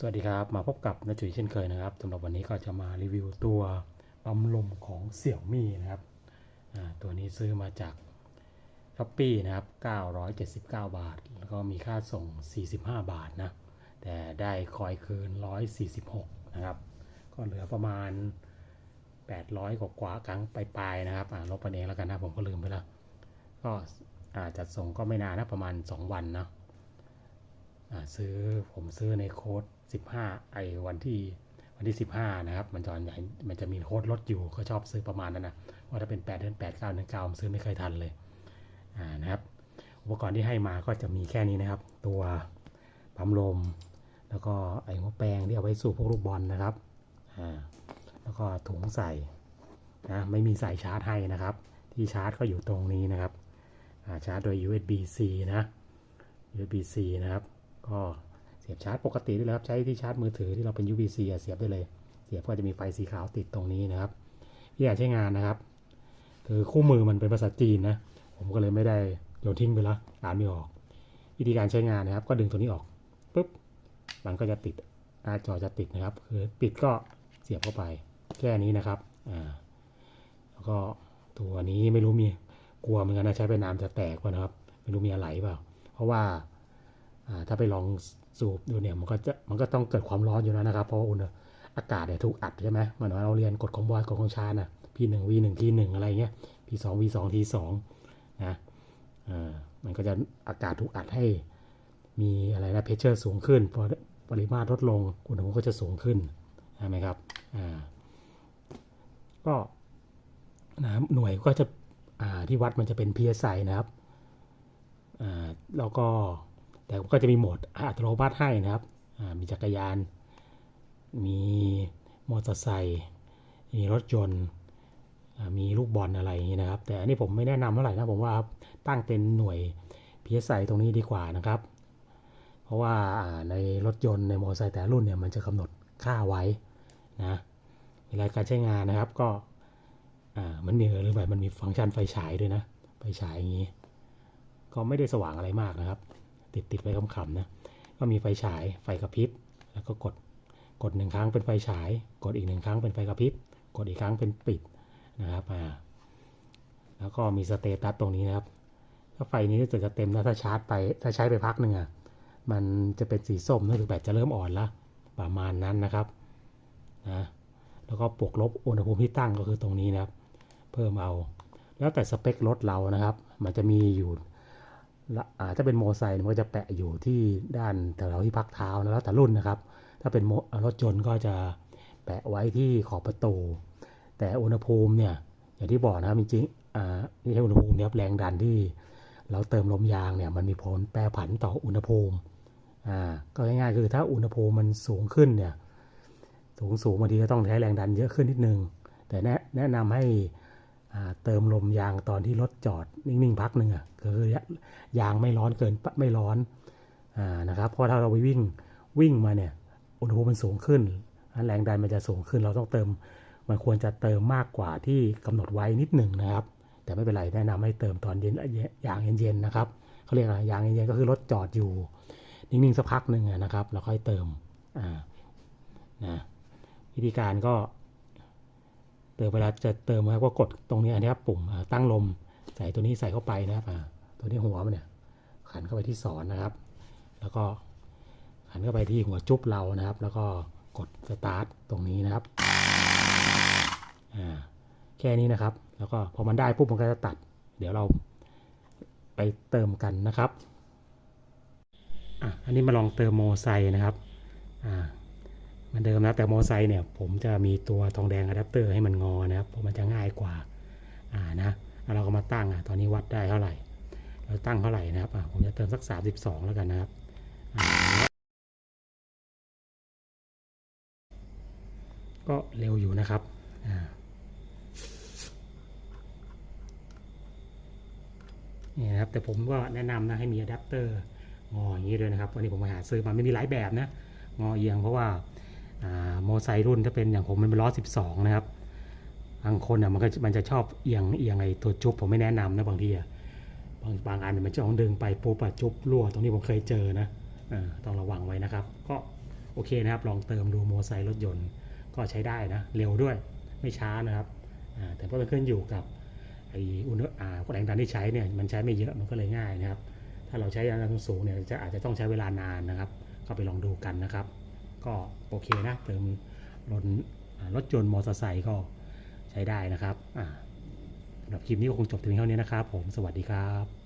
สวัสดีครับ มาพบกับนาจุยเช่นเคยนะครับสำหรับวันนี้ก็จะมารีวิวตัวปั๊มลมของเสี่ยวมี่นะครับตัวนี้ซื้อมาจากช้อปปี้นะครับ 979 บาท แล้วก็มีค่าส่ง 45 บาทนะ แต่ได้คอยคืน 146 นะครับ ก็เหลือประมาณ 800 กว่ากว่ากลางปลายๆนะครับลบไปเองแล้วกันนะ ผมก็ลืมไปแล้ว ก็อาจจะส่งก็ไม่นานนะ ประมาณ 2 วันเนาะ ซื้อผมซื้อในโค้ด 15 ไอวันที่วันที่ 15 นะครับ มันจะใหญ่มันจะมีโค้ดลดอยู่ก็ชอบซื้อประมาณนั้นนะว่าถ้าเป็น 8 เดือน 8 9 เดือน9ผมซื้อไม่เคยทันเลยอ่านะครับ อุปกรณ์ที่ให้มาก็จะมีแค่นี้นะครับ ตัวปั๊มลม แล้วก็ไอ้หัวแปรงที่เอาไว้สูบพวกลูกบอลนะครับอ่าแล้วก็ถุงใส่นะไม่มีสายชาร์จให้นะครับ ที่ชาร์จก็อยู่ตรงนี้นะครับาชาร์จโดย USB-C นะ USB-C นะครับ ก็เสียบชาร์จปกติได้เลยครับใช้ที่ชาร์จมือถือที่เราเป็น USB-C เสียบได้เลย เสียบก็จะมีไฟสีขาวติดตรงนี้นะครับวิธีการใช้งานนะครับ คือคู่มือมันเป็นภาษาจีนนะผมก็เลยไม่ได้โยนทิ้งไปแล้วอ่านไม่ออก วิธีการใช้งานนะครับ ก็ดึงตัวนี้ออกปุ๊บมันก็จะติดหน้าจอจะติดนะครับ คือปิดก็เสียบเข้าไปแค่นี้นะครับอ่าแล้วก็ตัวนี้ไม่รู้มีกลัวเหมือนกันนะใช้ไปนานจะแตกป่ะนะครับ ไม่รู้มีอะไรเปล่า เพราะว่า ถ้าไปลองสูบดูเนี่ยมันก็จะมันก็ต้องเกิดความร้อนอยู่แล้วนะครับ เพราะอุณหอากาศเนี่ยถูกอัดใช่ไหมเหมือนว่าเราเรียนกฎของบอยกฎของชานะ P หนึ่ง V หนึ่ง T หนึ่งอะไรเงี้ย P สอง V สอง T สองนะมันก็จะอากาศถูกอัดให้มีอะไรนะเพชเชอร์สูงขึ้นพอปริมาตรลดลงอุณหภูมิก็จะสูงขึ้นใช่ไหมครับอ่าก็นะหน่วยก็จะที่วัดมันจะเป็น PSI นะครับแล้วก็ แต่ก็จะมีโหมดอัตโนมัติให้นะครับ มีจักรยาน มีมอเตอร์ไซค์มีรถยนต์มีลูกบอลอะไรอย่างนี้นะครับ แต่อันนี้ผมไม่แนะนำเท่าไหร่นะผมว่าตั้งเป็นหน่วย PSI ตรงนี้ดีกว่านะครับ เพราะว่าในรถยนต์ในมอเตอร์ไซค์แต่รุ่นเนี่ยมันจะกำหนดค่าไว้นะเวลาการใช้งานนะครับก็อ่ามันมีหรือแบบมันมีฟังก์ชันไฟฉายด้วยนะ ไฟฉายอย่างนี้ ก็ไม่ได้สว่างอะไรมากนะครับ ติดติดไว้ขำๆนะก็มีไฟฉายไฟกระพริบ แล้วก็กดกดหนึ่งครั้งเป็นไฟฉาย กดอีกหนึ่งครั้งเป็นไฟกระพริบ กดอีกครั้งเป็นปิดนะครับอ่าแล้วก็มีสเตตัสตรงนี้นะครับถ้าไฟนี้รู้สึกจะเต็มแล้วถ้าชาร์จไปถ้าใช้ไปพักหนึ่งอะมันจะเป็นสีส้มนั่นคือแบตจะเริ่มอ่อนละประมาณนั้นนะครับนะแล้วก็ปวกลบอุณหภูมิที่ตั้งก็คือตรงนี้นะครับ เพิ่มเอา แล้วแต่สเปครถเรานะครับ มันจะมีอยู่ ถ้าเป็นโมไซค์มันก็จะแปะอยู่ที่ด้านแถวที่พักเท้านะแล้วแต่รุ่นนะครับ ถ้าเป็นรถยนต์ก็จะแปะไว้ที่ขอบประตู แต่อุณหภูมิเนี่ยอย่างที่บอกนะครับจริงๆอ่านี่ใช่อุณหภูมิเนี่ยครับแรงดันที่เราเติมลมยางเนี่ยมันมีผลแปรผันต่ออุณหภูมิอ่าก็ง่ายๆคือถ้าอุณหภูมิมันสูงขึ้นเนี่ยสูงสูงบางทีก็ต้องใช้แรงดันเยอะขึ้นนิดนึง แต่แนะแนะนำให้ เติมลมยางตอนที่รถจอดนิ่งๆพักหนึ่งอะคือยางไม่ร้อนเกินไม่ร้อนอนะครับเพราะถ้าเราไปวิ่งวิ่งมาเนี่ยอุณหภูมิมันสูงขึ้น แรงดันมันจะสูงขึ้นเราต้องเติมมันควรจะเติมมากกว่าที่กำหนดไว้นิดหนึ่งนะครับ แต่ไม่เป็นไรแนะนำให้เติมตอนเย็นยางเย็นๆนะครับเขาเรียกอะไรยางเย็นๆก็คือรถจอดอยู่ นิ่งๆสักพักหนึ่งนะครับ แล้วค่อยเติมอ่านะวิธีการก็ เติมเวลาจะเติมนะครับก็กดตรงนี้นะครับปุ่มตั้งลมใส่ตัวนี้ใส่เข้าไปนะครับตัวนี้หัวมันเนี่ยขันเข้าไปที่สอนนะครับ แล้วก็ขันเข้าไปที่หัวจุ๊บเรานะครับ แล้วก็กดสตาร์ทตรงนี้นะครับอ่าแค่นี้นะครับ แล้วก็พอมันได้ปุ๊บมันก็จะตัด เดี๋ยวเราไปเติมกันนะครับอะอันนี้มาลองเติมโมไซนะครับอ่า มือนเดิมนะแต่มอไซค์เนี่ยผมจะมีตัวทองแดงอะแดปเตอร์ให้มันงอนะครับเพราะมันจะง่ายกว่าอ่านะเราก็มาตั้งอะตอนนี้วัดได้เท่าไหร่ เราตั้งเท่าไหร่นะครับอะผมจะเติมสัก 32 แล้วกันนะครับก็เร็วอยู่นะครับนี่นะครับแต่ผมก็แนะนำนะให้มีอะแดปเตอร์งออย่างนี้ด้วยนะครับวันนี้ผมไปหาซื้อมาไม่มีหลายแบบนะงอเอียงเพราะว่า โมไซค์รุ่นถ้าเป็นอย่างผมมันเป็นล้อ 12 นะครับบางคนอะมันก็มันจะชอบเอียงเอียงไอตัวจุบผมไม่แนะนำนะบางทีอะบางบางอันมันจะต้องดึงไปปุ๊บจุบรั่วตรงนี้ผมเคยเจอนะอต้องระวังไว้นะครับ ก็โอเคนะครับ ลองเติมดูโมไซค์รถยนต์ก็ใช้ได้นะ เร็วด้วยไม่ช้านะครับอ่าแต่ก็เป็นขึ้นอยู่กับไออุณหอ่าแรงดันที่ใช้เนี่ยมันใช้ไม่เยอะมันก็เลยง่ายนะครับ ถ้าเราใช้แรงดันสูงเนี่ยจะอาจจะต้องใช้เวลานานนะครับ ก็ไปลองดูกันนะครับ ก็โอเคนะเติมรถรถยนต์มอเตอร์ไซค์ก็ใช้ได้นะครับสำหรับคลิปนี้ก็คงจบถึงเท่านี้นะครับ ผมสวัสดีครับ